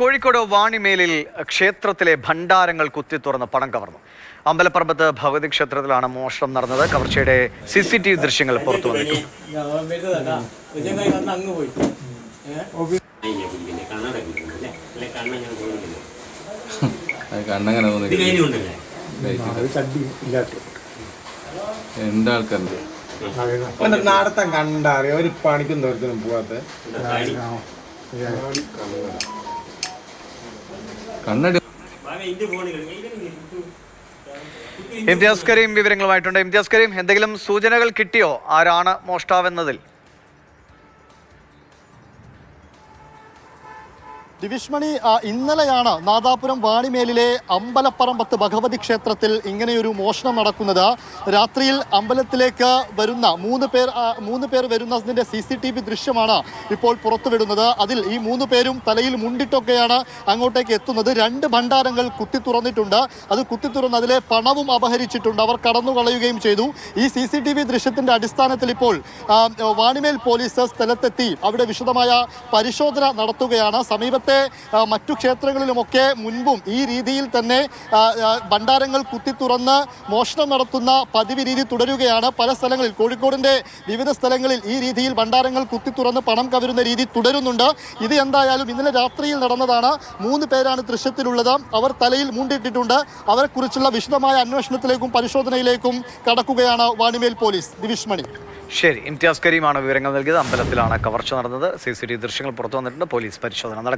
കോഴിക്കോട് വാണിമേലിൽ ക്ഷേത്രത്തിലെ ഭണ്ഡാരങ്ങൾ കുത്തി തുറന്ന് പണം കവർന്നു. അമ്പലപ്പറമ്പത്ത് ഭഗവതി ക്ഷേത്രത്തിലാണ് മോഷണം നടന്നത്. കവർച്ചയുടെ സി സി ടി വി ദൃശ്യങ്ങൾ പുറത്തു വന്നു നടത്തം കണ്ടറിയ ഒരു പണിക്കും തോരത്തിനും പോവാത്ത. കണ്ണടി ഇംതിയാസ് കരീം വിവരങ്ങളുമായിട്ടുണ്ട്. ഇംതിയാസ് കരീം എന്തെങ്കിലും സൂചനകൾ കിട്ടിയോ? ആരാണ് മോഷ്ടാവെന്നതിൽ? ദിവിഷ്മണി ഇന്നലെയാണ് നാദാപുരം വാണിമേലിലെ അമ്പലപ്പറമ്പത്ത് ഭഗവതി ക്ഷേത്രത്തിൽ ഇങ്ങനെയൊരു മോഷണം നടക്കുന്നത്. രാത്രിയിൽ അമ്പലത്തിലേക്ക് വരുന്ന മൂന്ന് പേർ മൂന്ന് പേർ വരുന്നതിന്റെ സി സി ടി വി ദൃശ്യമാണ് ഇപ്പോൾ പുറത്തുവിടുന്നത്. അതിൽ ഈ മൂന്ന് പേരും തലയിൽ മുണ്ടിട്ടൊക്കെയാണ് അങ്ങോട്ടേക്ക് എത്തുന്നത്. രണ്ട് ഭണ്ഡാരങ്ങൾ കുത്തി തുറന്നിട്ടുണ്ട്. അത് കുത്തി തുറന്ന് അതിലെ പണവും അപഹരിച്ചിട്ടുണ്ട്. അവർ കടന്നു കളയുകയും ചെയ്തു. ഈ സി സി ടി വി ദൃശ്യത്തിന്റെ അടിസ്ഥാനത്തിൽ ഇപ്പോൾ വാണിമേൽ പോലീസ് സ്ഥലത്തെത്തി അവിടെ വിശദമായ പരിശോധന നടത്തുകയാണ്. സമീപത്തെ ആ, മറ്റു ക്ഷേത്രങ്ങളിലുമൊക്കെ മുൻപും ഈ രീതിയിൽ തന്നെ ഭണ്ഡാരങ്ങൾ കുത്തി തുറന്ന് മോഷണം നടത്തുന്ന പതിവ് രീതി തുടരുകയാണ്. പല സ്ഥലങ്ങളിൽ കോഴിക്കോടിന്റെ വിവിധ സ്ഥലങ്ങളിൽ ഈ രീതിയിൽ ഭണ്ഡാരങ്ങൾ കുത്തി തുറന്ന് പണം കവരുന്ന രീതി തുടരുന്നുണ്ട്. ഇത് എന്തായാലും ഇന്നലെ രാത്രിയിൽ നടന്നതാണ്. മൂന്ന് പേരാണ് ദൃശ്യത്തിലുള്ളത്. അവർ തലയിൽ മൂണ്ടിട്ടിട്ടുണ്ട് അവരെക്കുറിച്ചുള്ള വിശദമായ അന്വേഷണത്തിലേക്കും പരിശോധനയിലേക്കും കടക്കുകയാണ് വാണിമേൽ പോലീസ്. ദിവിഷ്മണി ശരി ഇംതിയാസ് കരീമാണ് വിവരങ്ങൾ നൽകിയത്. അമ്പലത്തിലാണ് കവർച്ച നടന്നത്. സി സി ടി വി ദൃശ്യങ്ങൾ പുറത്തു വന്നിട്ടുണ്ട്. പോലീസ് പരിശോധന നടക്കും